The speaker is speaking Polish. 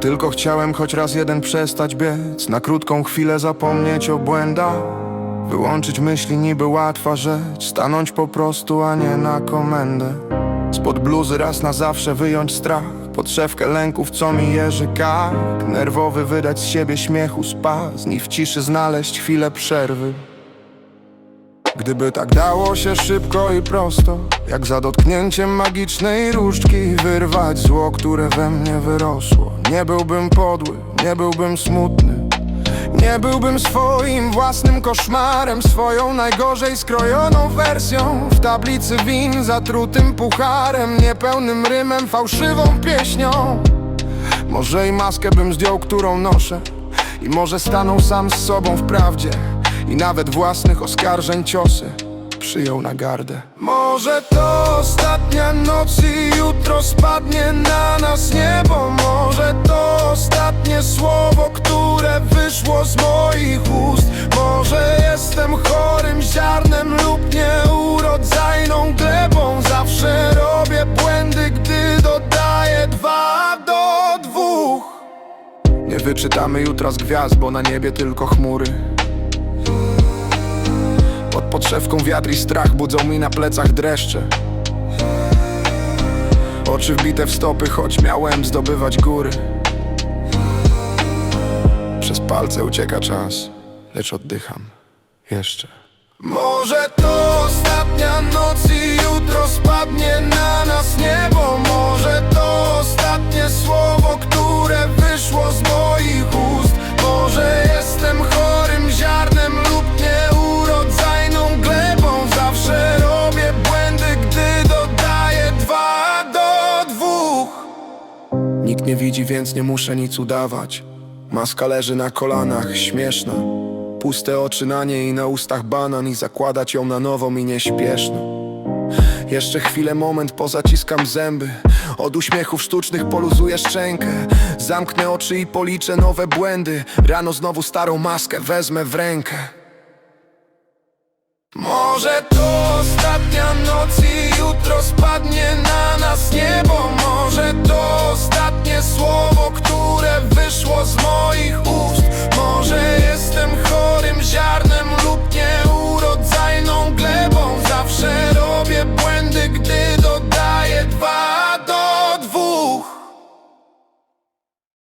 tylko chciałem choć raz jeden przestać biec Na krótką chwilę zapomnieć o błędach. Wyłączyć myśli niby łatwa rzecz Stanąć po prostu, a nie na komendę. Spod bluzy raz na zawsze wyjąć strach Podszewkę lęków, co mi jeży kark. Nerwowy wydać z siebie śmiechu spazm I w ciszy znaleźć chwilę przerwy Gdyby tak dało się szybko i prosto Jak za dotknięciem magicznej różdżki Wyrwać zło, które we mnie wyrosło. Nie byłbym podły, nie byłbym smutny. Nie byłbym swoim własnym koszmarem Swoją najgorzej skrojoną wersją. W tablicy win zatrutym pucharem Niepełnym rymem, fałszywą pieśnią. Może i maskę bym zdjął, którą noszę. I może stanął sam z sobą w prawdzie I nawet własnych oskarżeń ciosy Przyjął na gardę. Może to ostatnia noc i jutro spadnie na nas niebo. Może to ostatnie słowo, które wyszło z moich ust. Może jestem chorym ziarnem lub nieurodzajną glebą. Zawsze robię błędy, gdy dodaję dwa do dwóch. Nie wyczytamy jutra z gwiazd, bo na niebie tylko chmury Pod podszewką wiatr i strach budzą mi na plecach dreszcze. Oczy wbite w stopy, choć miałem zdobywać góry. Przez palce ucieka czas, lecz oddycham jeszcze. Może to ostatnia noc i Nikt nie widzi, więc nie muszę nic udawać. Maska leży na kolanach, śmieszna. Puste oczy na niej i na ustach banan I zakładać ją na nowo mi nieśpieszno Jeszcze chwilę, moment, pozaciskam zęby. Od uśmiechów sztucznych poluzuję szczękę. Zamknę oczy i policzę nowe błędy. Rano znowu starą maskę wezmę w rękę. Może to ostatnia noc i jutro spadnie na nas niebo